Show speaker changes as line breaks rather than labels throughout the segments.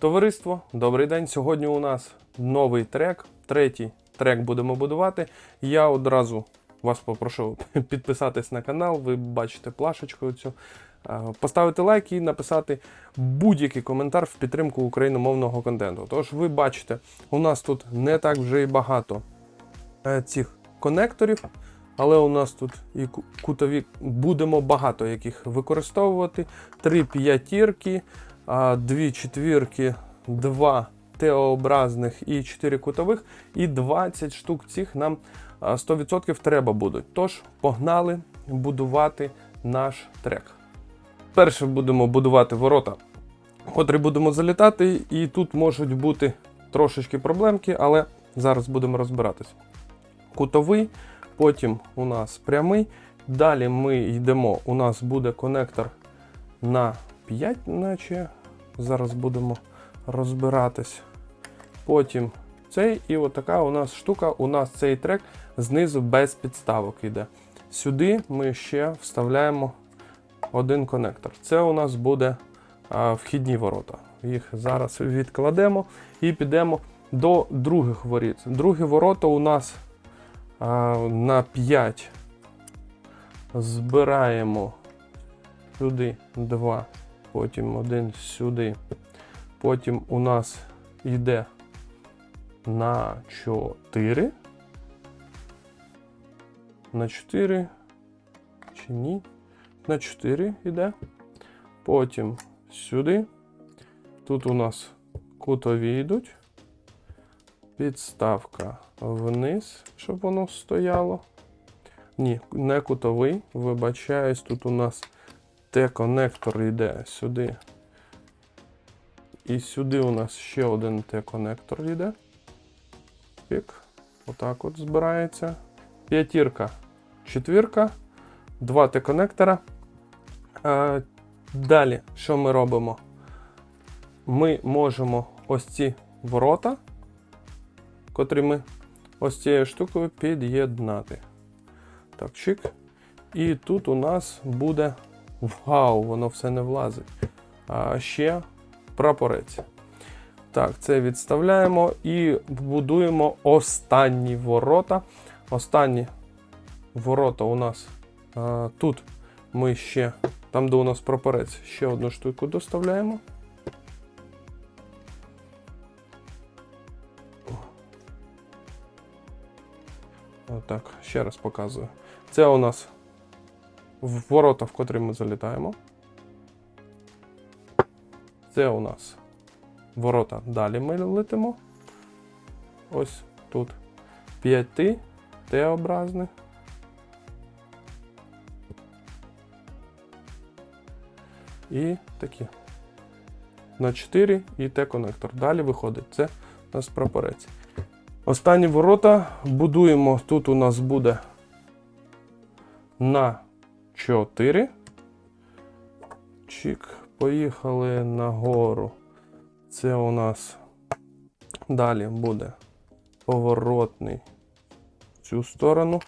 Товариство, добрий день. Сьогодні у нас новий трек. Третій трек будемо будувати. Я одразу вас попрошу підписатись на канал. Ви бачите плашечку цю. Е, Поставити лайк і написати будь-який коментар в підтримку україномовного контенту. Тож ви бачите, у нас тут не так вже і багато е, цих конекторів, але у нас тут і кутові будемо багато яких використовувати. Три п'ятірки, дві четвірки, два Т-образних і 4 кутових, і 20 штук цих нам 100% треба будуть. Тож погнали будувати наш трек. Перше будемо будувати ворота, котрі будемо залітати, і тут можуть бути трошечки проблемки, але зараз будемо розбиратись. Кутовий, потім у нас прямий. Далі ми йдемо. У нас буде конектор на 5, наче зараз будемо розбиратись. Потім цей, і отака у нас штука. У нас цей трек знизу без підставок йде. Сюди ми ще вставляємо один конектор. Це у нас буде а, вхідні ворота. Їх зараз відкладемо і підемо до других воріт. Другі ворота у нас а, на 5 збираємо сюди 2, потім один сюди. Потім у нас йде на 4. На 4. Чи ні? На 4 йде. Потім сюди. Тут у нас кутові йдуть. Підставка вниз, щоб воно стояло. Ні, не кутовий. Вибачаюсь, тут у нас Т-конектор йде сюди. І сюди у нас ще один Т-конектор йде. Пік. Отак от збирається. П'ятірка, четвірка, два Т-конектора. Далі, що ми робимо? Ми можемо ось ці ворота, котрі ми ось цією штукою під'єднати. Так, чик. І тут у нас буде. Вау, воно все не влазить. А ще прапорець. Так, це відставляємо і будуємо останні ворота. Останні ворота у нас а, тут ми ще, там де у нас прапорець, ще одну штуку доставляємо. Отак, ще раз показую. Це у нас в ворота, в котрі ми залітаємо. Це у нас ворота. Далі ми летимо. Ось тут. П'яти Т-образних. І такі. На 4 і Т-конектор. Далі виходить. Це у нас прапорець. Останні ворота будуємо. Тут у нас буде на 4. Чик. Поїхали нагору. Це у нас далі буде поворотний в цю сторону.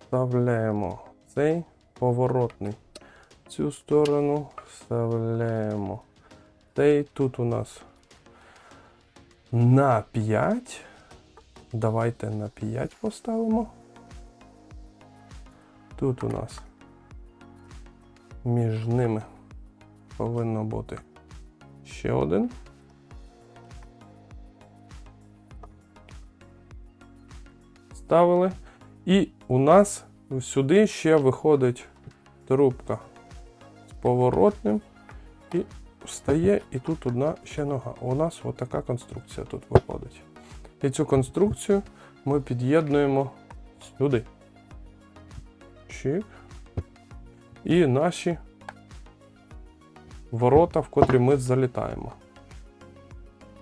Вставляємо цей поворотний в цю сторону. Вставляємо цей. Тут у нас на 5. Давайте на 5 поставимо. Тут у нас між ними повинно бути ще один. Ставили. І у нас сюди ще виходить трубка з поворотним і встає, і тут одна ще нога. У нас отака конструкція тут виходить. І цю конструкцію ми під'єднуємо сюди. Чик. І наші ворота, в котрі ми залітаємо.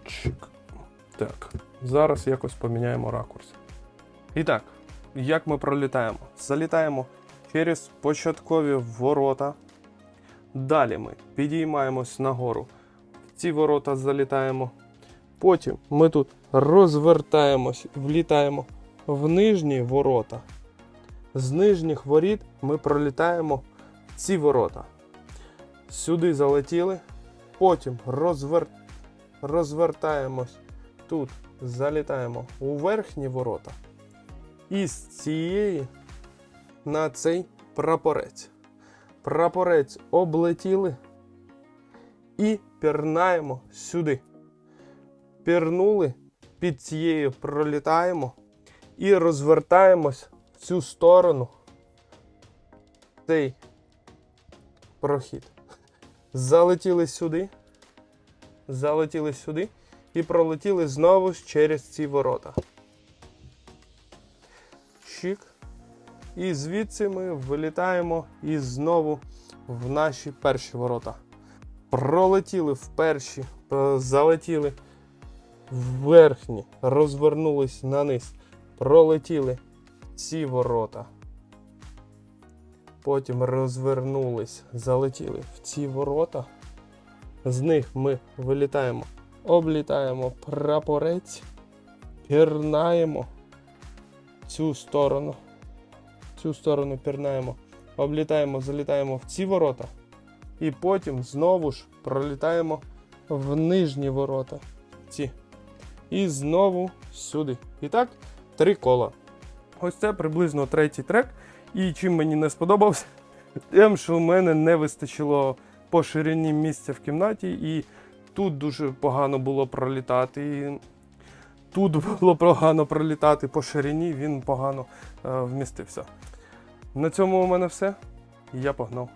Чик. Так, зараз якось поміняємо ракурс. І так, як ми пролітаємо? Залітаємо через початкові ворота. Далі ми підіймаємось нагору. В ці ворота залітаємо. Потім ми тут розвертаємось, влітаємо в нижні ворота. З нижніх воріт ми пролітаємо ці ворота. Сюди залетіли, потім розвер... розвертаємось тут, залітаємо у верхні ворота. І з цієї на цей прапорець. Прапорець облетіли і пірнаємо сюди. Пірнули, під цією пролітаємо і розвертаємось в цю сторону. Цей прохід. Залетіли сюди, залетіли сюди і пролетіли знову через ці ворота. Щик. І звідси ми вилітаємо і знову в наші перші ворота. Пролетіли в перші, е, залетіли в верхні, розвернулись на низ, пролетіли ці ворота. Потім розвернулись, залетіли в ці ворота. З них ми вилітаємо, облітаємо прапорець, пірнаємо цю сторону. Цю сторону пірнаємо, облітаємо, залітаємо в ці ворота. І потім знову ж пролітаємо в нижні ворота. Ці. І знову сюди. І так, три кола. Ось це приблизно третій трек. І чим мені не сподобався, тим, що в мене не вистачило по ширині місця в кімнаті, і тут дуже погано було пролітати. І тут було погано пролітати по ширині, він погано е, вмістився. На цьому у мене все. Я погнав.